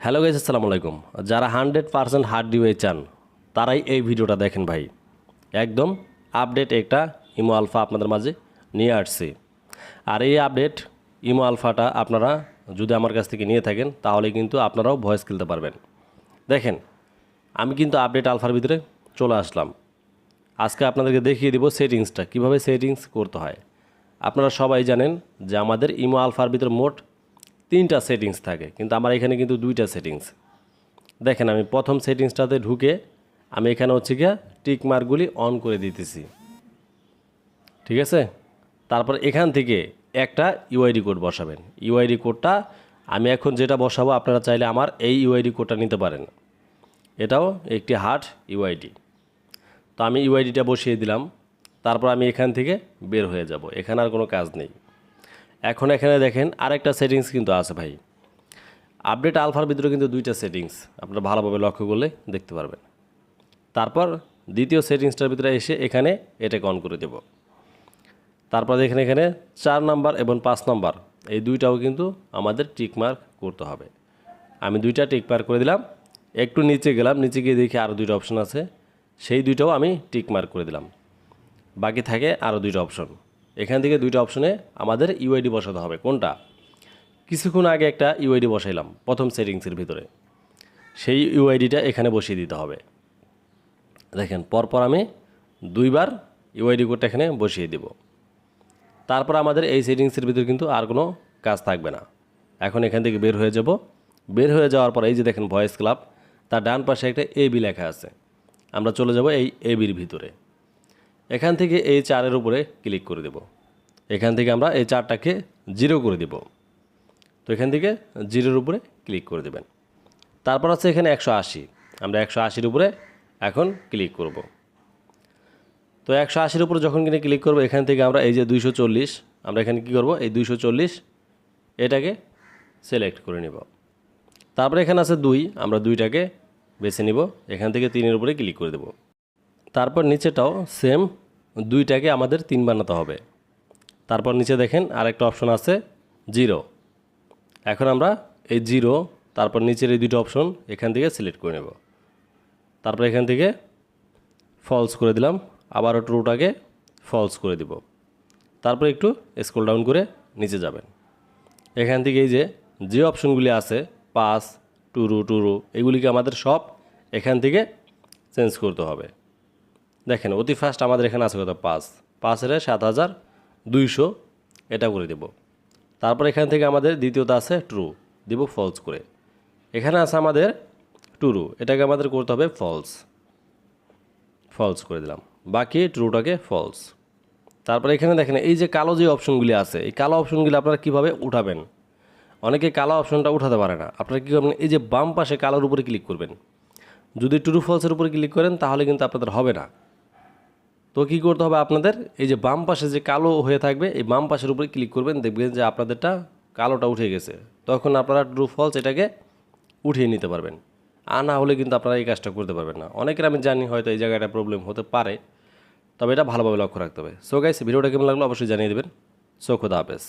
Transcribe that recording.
Hello guys আসসালামু আলাইকুম। যারা হান্ড্রেড পার্সেন্ট হার্ড ডিওয়ে চান, তারাই এই ভিডিওটা দেখেন ভাই। একদম আপডেট একটা ইমো আলফা আপনাদের মাঝে নিয়ে আসছি। আর এই আপডেট ইমো আলফাটা আপনারা যদি আমার কাছ থেকে নিয়ে থাকেন, তাহলে কিন্তু আপনারাও ভয়েস খেলতে পারবেন। দেখেন, আমি কিন্তু আপডেট আলফার ভিতরে চলে আসলাম। আজকে আপনাদেরকে দেখিয়ে দিব সেটিংসটা কীভাবে সেটিংস করতে হয়। আপনারা সবাই জানেন যে আমাদের ইমো আলফার ভিতরে মোট তিনটা সেটিংস থাকে, কিন্তু আমার এখানে কিন্তু দুইটা সেটিংস দেখেন, আমি প্রথম সেটিংসটাতে ঢুকে আমি এখানে হচ্ছে গিয়া টিক মার্কগুলি অন করে দিতেছি। ঠিক আছে? তারপর এখান থেকে একটা ইউআইডি কোড বসাবেন। ইউআইডি কোডটা আমি এখন যেটা বসাবো, আপনারা চাইলে আমার এই ইউআইডি কোডটা নিতে পারেন। এটাও একটি হার্ট ইউআইডি তো আমি ইউআইডিটা বসিয়ে দিলাম। তারপর আমি এখান থেকে বের হয়ে যাব। এখানে আর কোনো কাজ নেই। এখন এখানে দেখেন আরেকটা সেটিংস কিন্তু আছে ভাই। আপডেট আলফার ভিতরে কিন্তু দুইটা সেটিংস আপনারা ভালোভাবে লক্ষ্য করলে দেখতে পারবেন। তারপর দ্বিতীয় সেটিংসটার ভিতরে এসে এখানে এটাকে অন করে দেব। তারপর দেখেন এখানে চার নাম্বার এবং পাঁচ নাম্বার, এই দুইটাও কিন্তু আমাদের টিকমার্ক করতে হবে। আমি দুইটা টিকমার্ক করে দিলাম। একটু নিচে গেলাম, নিচে গিয়ে দেখি আরও দুইটা অপশন আছে। সেই দুইটাও আমি টিকমার্ক করে দিলাম। বাকি থাকে আরও দুইটা অপশন এখান থেকে দুইটা অপশনে আমাদের ইউআইডি বসাতে হবে। কোনটা? কিছুক্ষণ আগে একটা ইউআইডি বসাইলাম, প্রথম সেটিংসের ভিতরে। সেই ইউআইডিটা এখানে বসিয়ে দিতে হবে। দেখেন, পরপর আমি দুইবার ইউআইডি কোডটা এখানে বসিয়ে দেব। তারপর আমাদের এই সেটিংসের ভিতরে কিন্তু আর কোনো কাজ থাকবে না। এখন এখান থেকে বের হয়ে যাব। বের হয়ে যাওয়ার পর এই যে দেখেন, ভয়েস ক্লাব, তার ডান পাশে একটা এ বি লেখা আছে। আমরা চলে যাব এই এ বির ভিতরে। এখান থেকে এই চারের উপরে ক্লিক করে দেব। এখান থেকে আমরা এই চারটাকে জিরো করে দেব। তো এখান থেকে জিরোর উপরে ক্লিক করে দেবেন। তারপর আছে এখানে একশো আশি। আমরা একশো আশির উপরে এখন ক্লিক করব। তো একশো আশির উপরে যখন কিনে ক্লিক করব, এখান থেকে আমরা এই যে দুইশো চল্লিশ, আমরা এখানে কী করব? এই দুইশো চল্লিশ, এটাকে সিলেক্ট করে নিব। তারপরে এখানে আছে দুই, আমরা দুইটাকে বেছে নিব। এখান থেকে তিনের উপরে ক্লিক করে দেব। তারপর নিচেটাও সেম দুইটাকে আমাদের তিন বানাতে হবে। তারপর নিচে দেখেন আরেকটা অপশন আছে জিরো এখন আমরা এই জিরো তারপর নিচের এই দুটো অপশন এখান থেকে সিলেক্ট করে নেব। তারপর এখান থেকে ফলস করে দিলাম আবারও ট্রুটাকে ফলস করে দিব। তারপর একটু স্ক্রল ডাউন করে নিচে যাবেন। এখান থেকে এই যে যে অপশনগুলি আছে পাস টুরু টুরু এগুলিকে আমাদের সব এখান থেকে চেঞ্জ করতে হবে। দেখেন, অতি ফার্স্ট আমাদের এখানে আছে কত? পাঁচ। পাঁচের সাত হাজার দুইশো, এটা করে দেব। তারপর এখান থেকে আমাদের দ্বিতীয়টা আছে ট্রু দিব ফলস করে। এখানে আছে আমাদের টুরু এটাকে আমাদের করতে হবে ফলস ফলস করে দিলাম। বাকি ট্রুটাকে ফলস তারপরে এখানে দেখেন, এই যে কালো যে অপশনগুলি আছে, এই কালো অপশনগুলি আপনারা কীভাবে উঠাবেন? অনেকে কালো অপশনটা উঠাতে পারে না। আপনারা কী করবেন? এই যে বাম পাশে কালোর উপরে ক্লিক করবেন। যদি ট্রু ফলসের উপরে ক্লিক করেন, তাহলে কিন্তু আপনাদের হবে না। তো কী করতে হবে আপনাদের? এই যে বাম পাশে যে কালো হয়ে থাকবে, এই বাম পাশের উপরে ক্লিক করবেন, দেখবেন যে আপনাদেরটা কালোটা উঠে গেছে। তখন আপনারা ট্রু ফলস এটাকে উঠিয়ে নিতে পারবেন। আর না হলে কিন্তু আপনারা এই কাজটা করতে পারবেন না। অনেকের আমি জানি হয়তো এই জায়গাটা প্রবলেম হতে পারে, তবে এটা ভালোভাবে লক্ষ্য রাখতে হবে। সো গাইস ভিডিওটা কেমন লাগল অবশ্যই জানিয়ে দেবেন। সো খোদা হাফেজ।